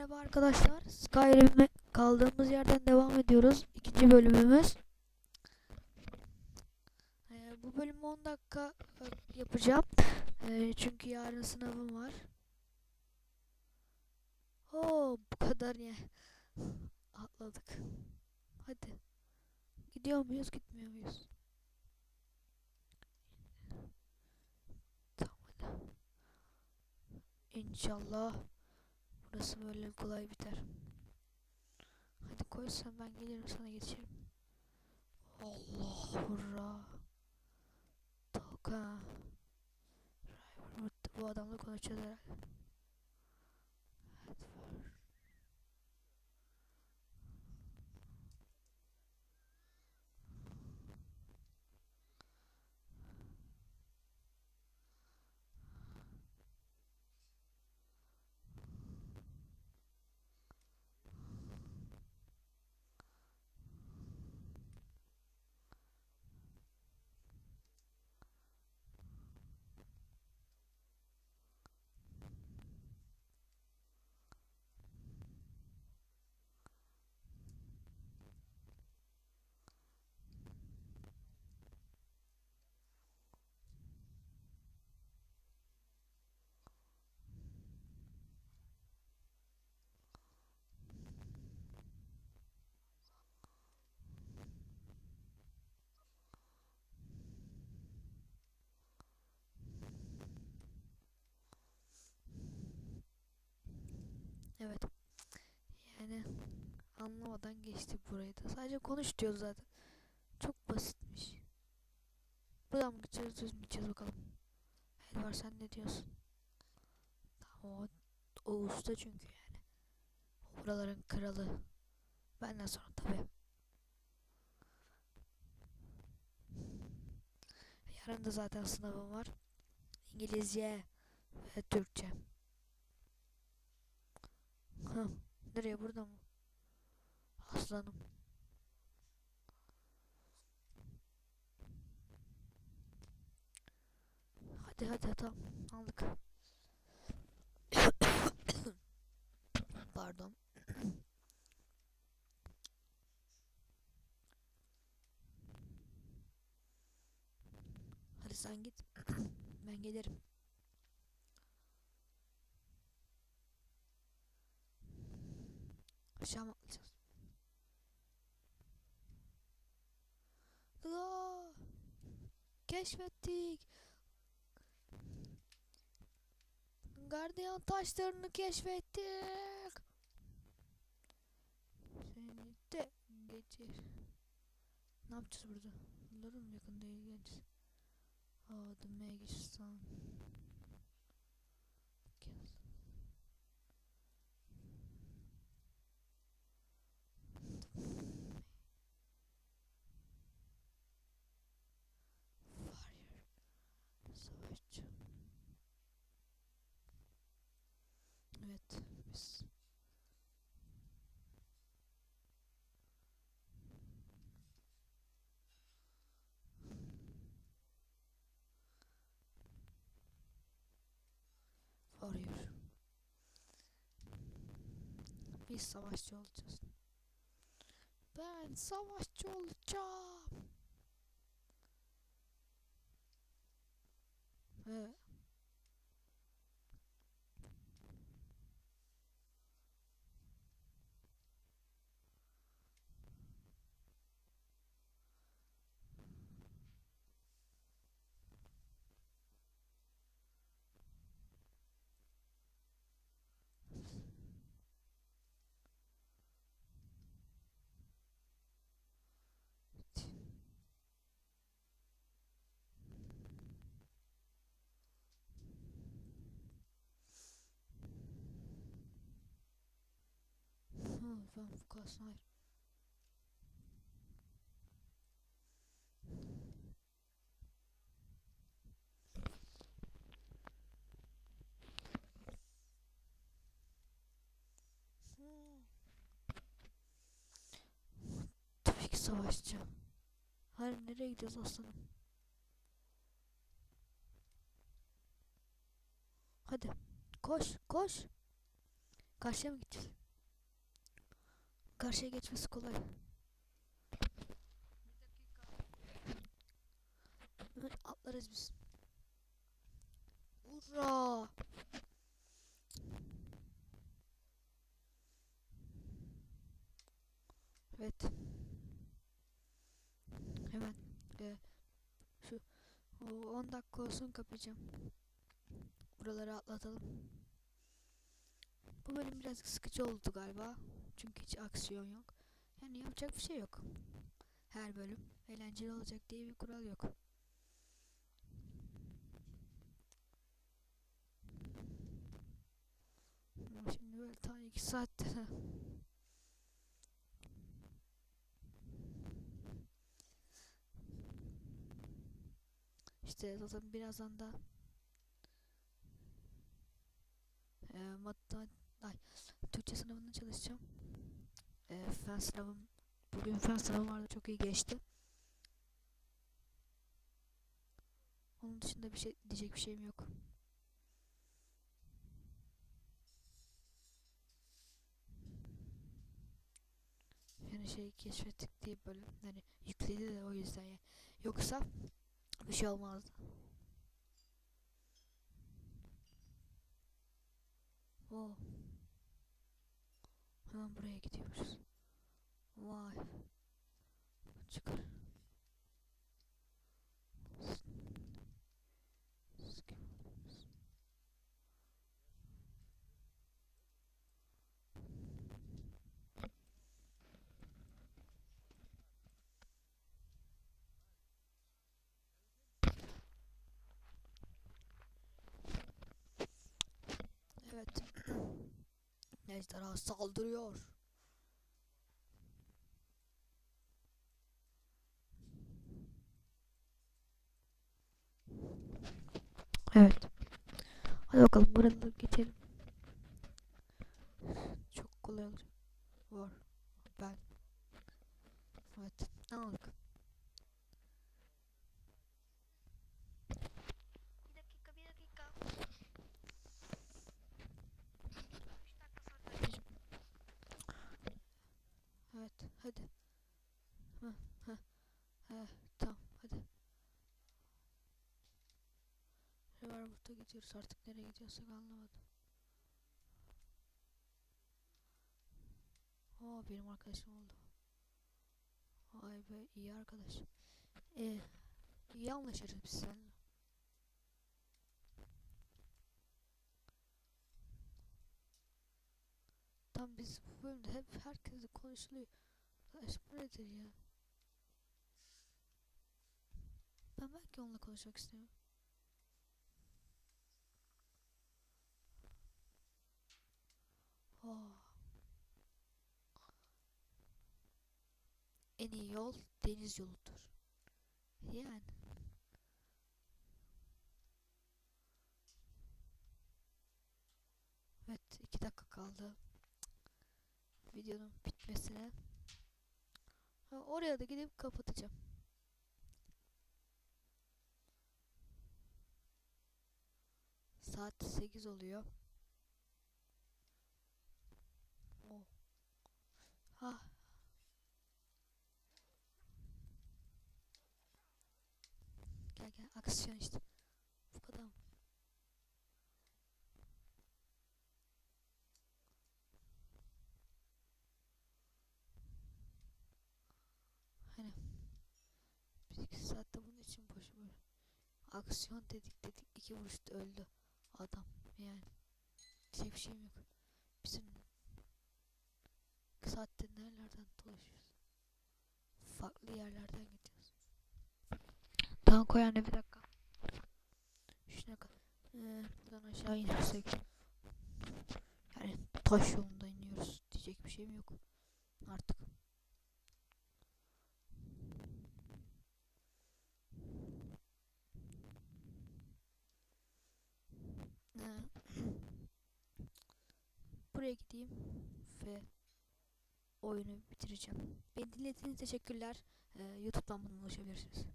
merhaba arkadaşlar. Skyrim'e kaldığımız yerden devam ediyoruz. İkinci bölümümüz. Ee, bu bölümü 10 dakika e, yapacağım. Ee, çünkü yarın sınavım var. Oo, bu kadar ya. Atladık. Hadi. Gidiyor muyuz, gitmiyor muyuz? Tamam. İnşallah. Burası böyle kolay biter. Hadi koy sen ben gelirim sana geçerim. Allah hurra. Driver, Bu adamla konuşacağız herhalde. Hadi var. Evet. Yani anlamadan geçtik burayı da. Sadece konuş diyor zaten. Çok basitmiş. Buradan mı gideceğiz düz mü gideceğiz bakalım. Elvar sen ne diyorsun? Tamam o, o usta çünkü yani. O buraların kralı. Benden sonra tabii. Yarın da zaten sınavım var. İngilizce ve Türkçe. Hı, nereye burada mı? Aslanım. Hadi hadi tamam aldık. Pardon. Hadi sen git. ben gelirim. Aşağı mı atlayacağız? Aa, keşfettik. Gardiyan taşlarını keşfettik. Seni de geçir. Ne yapacağız burada? Bunların yakında ilgileneceğiz? Oh, the Evet biz. Biz savaşçı olacağız. Ben savaşçı olacağım. Evet. Bu kalsın hayır. Tabii ki savaşçı. Hayır nereye gidiyoruz aslanım? Hadi koş koş. Karşıya mı gideceğiz? Karşıya geçmesi kolay. Hemen atlarız biz. Hurra! Evet. Hemen e, şu o 10 dakika olsun kapayacağım. Buraları atlatalım. Bu bölüm biraz sıkıcı oldu galiba. Çünkü hiç aksiyon yok. Yani yapacak bir şey yok. Her bölüm eğlenceli olacak diye bir kural yok. Şimdi böyle tam 2 saatte İşte zaten birazdan da e, ay, Türkçe sınavına çalışacağım. E, fen sınavım bugün fen sınavım vardı çok iyi geçti. Onun dışında bir şey diyecek bir şeyim yok. Yani şey keşfettik diye bölüm yani yükledi de o yüzden yani. Yoksa bir şey olmazdı. Oo. Hemen buraya gidiyoruz. Vay. Çıkar. Evet. Ejderha saldırıyor. Evet. Hadi bakalım buraları geçelim. Çok kolay olacak. Var. Ben. Evet. Ne aldık? Bir dakika, bir dakika. Evet, hadi. Hı, hı, hı, tamam, hadi. Riverwood'a gidiyoruz artık nereye gidiyorsak anlamadım. Oo benim arkadaşım oldu. Vay be iyi arkadaş. Ee, iyi anlaşırız biz seninle. Tam biz bu bölümde hep herkesle konuşuluyor. Arkadaş bu nedir ya? Ben belki onunla konuşmak istiyorum. Oh. En iyi yol deniz yoludur. Yani. Evet iki dakika kaldı. Videonun bitmesine. Ha, oraya da gidip kapatacağım. Saat 8 oluyor. Oh. Ha. Gel gel aksiyon işte. Bu kadar mı? Hani bir iki saatte bunun için boşu boş. Aksiyon dedik dedik iki vuruşta öldü adam yani. Diyecek bir şeyim yok. Bizim saatte nerelerden dolaşıyoruz? Farklı yerlerden gidiyoruz. Tamam koy anne bir dakika. Şuna kadar. Ee, buradan aşağı inersek. Yani taş yolunda iniyoruz. Diyecek bir şeyim yok. Artık. Ee, Buraya gideyim ve oyunu bitireceğim. Beni dinlediğiniz teşekkürler. Ee, YouTube'dan bana ulaşabilirsiniz.